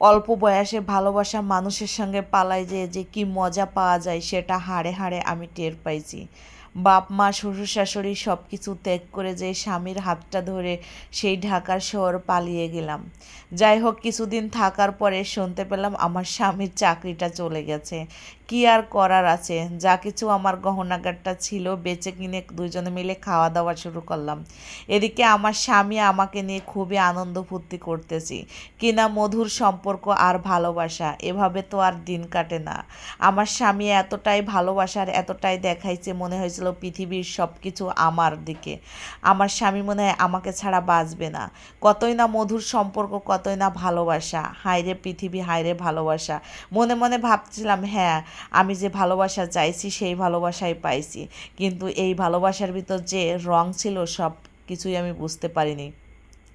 অল্প বয়সে ভালোবাসা মানুষের সঙ্গে পালায় যে যে কি মজা পাওয়া যায় সেটা হাড়ে হাড়ে আমি টের পাইছি। বাপ, মা, শ্বশুর, শাশুড়ি সব কিছু ত্যাগ করে যে স্বামীর হাতটা ধরে সেই ঢাকার শহর পালিয়ে গেলাম। যাই হোক, কিছুদিন থাকার পরে শুনতে পেলাম আমার স্বামীর চাকরিটা চলে গেছে। কি আর করার আছে? যা কিছু আমার গহনাগারটা ছিল, বেচে কিনে দুজনে মিলে খাওয়া দাওয়া শুরু করলাম। এদিকে আমার স্বামী আমাকে নিয়ে খুবই আনন্দ ফুর্তি করতেছি। কিনা মধুর সম্পর্ক আর ভালোবাসা, এভাবে তো আর দিন কাটে না। আমার স্বামী এতটাই ভালোবাসার, এতটাই দেখাইছে, মনে হয়েছিল পৃথিবীর সব কিছু আমার দিকে। আমার স্বামী মনে হয় আমাকে ছাড়া বাঁচবে না। কতই না মধুর সম্পর্ক, কতই না ভালোবাসা। হায়রে পৃথিবী, হায়রে ভালোবাসা। মনে মনে ভাবছিলাম হ্যাঁ আমি যে ভালোবাসা চাইছি, সেই ভালোবাসাই পাইছি। কিন্তু এই ভালোবাসার ভিতর যে রং ছিল সব কিছুই আমি বুঝতে পারিনি।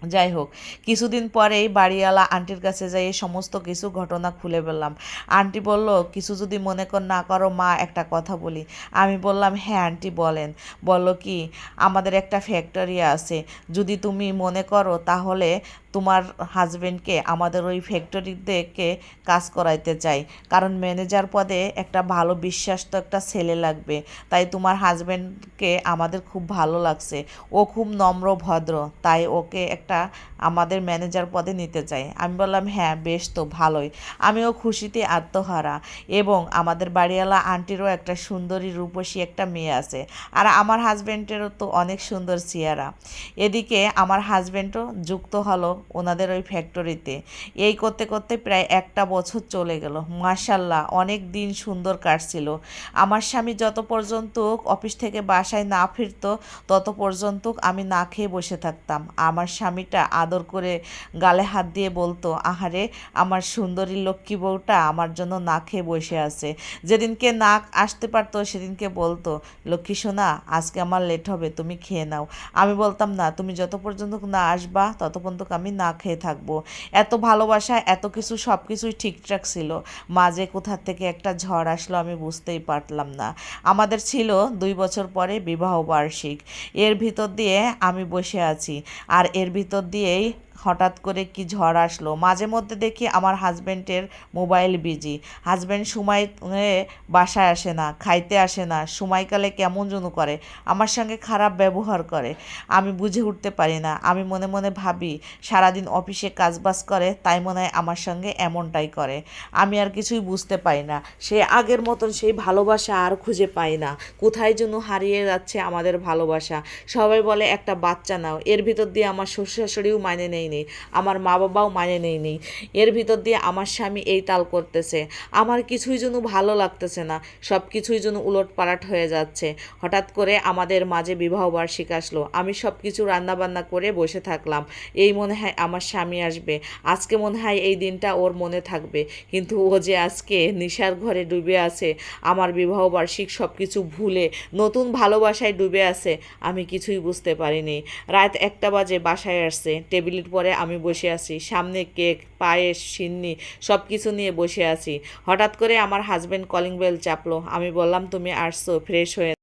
যাই হোক, কিছুদিন পরেই বাড়িওয়ালা আন্টির কাছে যাই সমস্ত কিছু ঘটনা খুলে বললাম। আন্টি বলল, কিছু যদি মনে কর, না করো মা, একটা কথা বলি। আমি বললাম হ্যাঁ আন্টি বলেন। বলল কি, আমাদের একটা ফ্যাক্টরি আছে। যদি তুমি মনে করো তাহলে তোমার হাজবেন্ডকে আমাদের ওই ফ্যাক্টরি থেকে কাজ করাইতে চাই। কারণ ম্যানেজার পদে একটা ভালো বিশ্বাস্ত একটা ছেলে লাগবে। তাই তোমার হাজবেন্ডকে আমাদের খুব ভালো লাগছে। ও খুব নম্র, ভদ্র। তাই ওকে একটা আমাদের ম্যানেজার পদে নিতে চাই। আমি বললাম হ্যাঁ বেশ তো, ভালোই। আমিও খুশিতে আত্মহারা। এবং আমাদের বাড়িওয়ালা আন্টিরও একটা সুন্দরী, রূপসী একটা মেয়ে আছে। আর আমার হাজবেন্ডেরও তো অনেক সুন্দর চেহারা। এদিকে আমার হাজবেন্ডও যুক্ত হলো ওনাদের ওই ফ্যাক্টরিতে এই করতে করতে প্রায় একটা বছর চলে গেল। মার্শাল্লাহ অনেক দিন সুন্দর কাটছিল। আমার স্বামী যত পর্যন্ত অফিস থেকে বাসায় না ফিরতো, তত পর্যন্ত আমি না খেয়ে বসে থাকতাম। আমার স্বামীটা আদর করে গালে হাত দিয়ে বলতো, আহারে, আমার সুন্দরী লক্ষ্মী বউটা আমার জন্য না খেয়ে বসে আছে। যেদিনকে না আসতে পারতো, সেদিনকে বলতো, লক্ষ্মী সোনা, আজকে আমার লেট হবে, তুমি খেয়ে নাও। আমি বলতাম, না, তুমি যত পর্যন্ত না আসবা, তত পর্যন্ত আমি না খেয়ে থাকব। এত ভালোবাসা, এত কিছু সব কিছুই ঠিকঠাক ছিল। মাঝে কোথা থেকে একটা ঝড় আসলো আমি বুঝতেই পারলাম না। আমাদের ছিল দুই বছর পরে বিবাহ বার্ষিক। এর ভিতর দিয়ে আমি বসে আছি। আর এর ভিতর দিয়েই হঠাৎ করে কি ঝড় আসলো? মাঝে মধ্যে দেখি আমার হাজব্যান্ডের মোবাইল বিজি। হাজব্যান্ড সময় বাসায় আসে না, খাইতে আসে না, সময়কালে কেমন যেন করে, আমার সঙ্গে খারাপ ব্যবহার করে। আমি বুঝে উঠতে পারি না, আমি মনে মনে ভাবি, সারাদিন অফিসে কাজবাজ করে, তাই মনে হয় আমার সঙ্গে এমনটাই করে। আমি আর কিছুই বুঝতে পারি না, সে আগের মতন সেই ভালোবাসা আর খুঁজে পাই না। কোথায় যেন হারিয়ে যাচ্ছে আমাদের ভালোবাসা। সবাই বলে, একটা বাচ্চা নাও। এর ভিতর দিয়ে আমার শ্বশুর শাশুড়িও মানে নেই নেই আমার মা বাবাও মানে নেই নেই এর ভিতর দিয়ে আমার স্বামী এই তাল করতেছে। আমার কিছুই যেন ভালো লাগতেছে না সব কিছুই যেন উলট পালাট হয়ে যাচ্ছে। হঠাৎ করে আমাদের মাঝে বিবাহ বার্ষিক আসলো। আমি সব কিছু রান্নাবান্না করে বসে থাকলাম। এই মনে হয় আমার স্বামী আসবে। আজকে মনে হয় এই দিনটা ওর মনে থাকবে। কিন্তু ও যে আজকে নিশার ঘরে ডুবে আছে, আমার বিবাহ বার্ষিক সব কিছু ভুলে, নতুন ভালোবাসায় ডুবে আছে, আমি কিছুই বুঝতে পারিনি। রাত একটা বাজে, বাসায় আসছে। টেবিলের পরে আমি বসে আছি। সামনে কেক, পায়েস, সিন্নি সব কিছু নিয়ে বসে আছি। হঠাৎ করে আমার হাজব্যান্ড কলিং বেল চাপলো। আমি বললাম, তুমি আসছো ফ্রেশ হয়ে